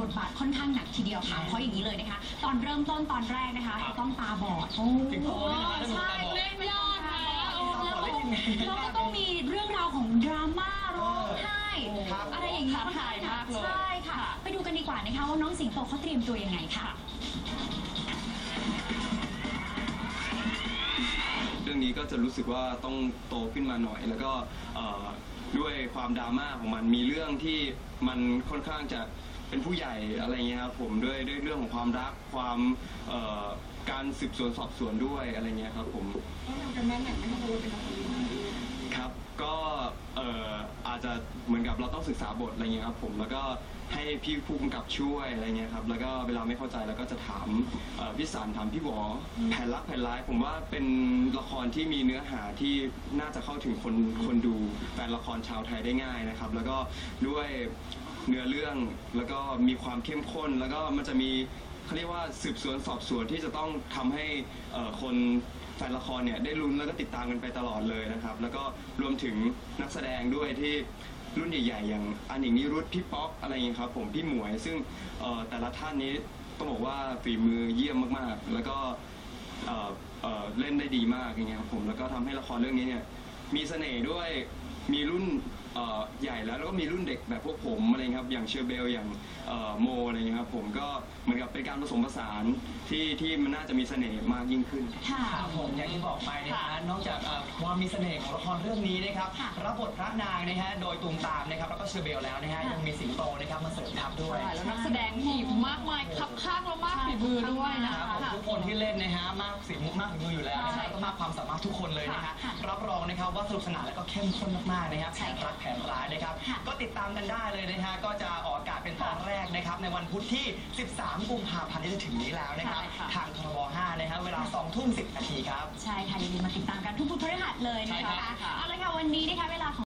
บทบาทค่อนข้างหนักทีเดียวค่ะ เพราะอย่างนี้เลยนะคะ ตอนเริ่มต้นตอนแรกนะคะต้องตาบอดสิงโตนี่นะเรื่องใช่ตาบอดเล่นยอดนะตาบอดเล่นยังไงแล้วก็ต้องมีเรื่องราวของดราม่าร้องไห้ครับอะไรอย่างนี้ท้าทายมากเลยใช่ค่ะ ไปดูกันดีกว่านะคะว่าน้องสิงโตเขาเตรียมตัวยังไงค่ะ เรื่องนี้ก็จะรู้สึกว่าต้องโตขึ้นมาหน่อย แล้วก็เอ่อด้วยความดราม่าของมันมีเรื่องที่มันค่อนข้างจะ เป็นผู้ใหญ่อะไรเงี้ยครับผมด้วยด้วยเรื่องของความรักความเอ่อการสืบสวนสอบสวนด้วยอะไรเงี้ยครับผมครับก็เอ่ออา จจะเหมือนกับเราต้องศึกษาบทอะไรเงี้ยครับผมแล้วก็ให้พี่ผู้กำกับช่วยอะไรเงี้ยครับแล้วก็เวลาไม่เข้าใจเราก็จะถามเอ่อพี่สันถามพี่หวอแผ่นรักแผ่นร้าย ผมว่าเป็นละครที่มีเนื้อหาที่น่าจะเข้าถึงคนคนดูแฟนละครชาวไทยได้ง่ายนะครับ แล้วก็ด้วยเนื้อเรื่องแล้วก็มีความเข้มข้น แล้วก็มันจะมี เขาเรียกว่าสืบสวนสอบสวนที่จะต้องทำให้เอ่อคนแฟนละครเนี่ยได้ลุ้นแล้วก็ติดตามกันไปตลอดเลยนะครับ แล้วก็รวมถึงนักแสดงด้วยที่รุ่นใหญ่ ๆ อย่างอันหนิงนิรุธพี่ป๊อกอะไรอย่างเงี้ยครับผมพี่หมวยซึ่งเอ่อแต่ละท่านนี้ต้องบอกว่าฝีมือเยี่ยมมากๆ แล้วก็เอ่อเอ่อเล่นได้ดีมากอย่างเงี้ยครับผมแล้วก็ทำให้ละครเรื่องนี้เนี่ยมีเสน่ห์ด้วยมีรุ่น เอ่อใหญ่แล้วแล้วก็มีรุ่นเด็กแบบพวกผมอะไรเงี้ยครับอย่างเชอร์เบลอย่างเอ่อโมอะไรเงี้ยครับผมก็เหมือนกับเป็นการผสมผสานที่ที่มันน่าจะมีเสน่ห์มากยิ่งขึ้น ค่ะ ครับผมอย่างที่บอกไปนะฮะค่ะนอกจากเอ่อความมีเสน่ห์ของละครเรื่องนี้นะครับค่ะรับบทพระนางนะฮะโดยตูมตามนะครับแล้วก็เชอร์เบลแล้วนะฮะค่ะ ยังมีสิงโตนะครับมาเสริมทัพด้วยใช่แล้วนักแสดงทีมมากมายคับข้างแล้วมากฝีมือด้วยนะคคะรับผมทุกคนที่ เล่นนะฮะมากฝีมือมากฝีมืออยู่แล้วนะใช่ฮะก็มากความสามารถทุกคนเลยนะฮะค่ะรับรองนะครับว่าสนุกสนานและก็เข้มข้นมากๆนะครับใช่แผนค่ะรักแผนร้ายนะครับค่ะก็ติดตามกันได้เลยนะฮะก็จะออกอากาศเป็นตอนแรกนะครับในวันพุธที่ 13 กุมภาพันธ์ที่จะถึงนี้แล้วนะครับใช่ค่ะทางทรบ5นะฮะเวลา2ทุ่ม10นาทีครับ ใช่ค่ะอย่าลืมมาติดตามกันทุกพุธพฤหัสเลยนะใช่ครัคะบเอาละค่ะวันนี้นะคะเวลา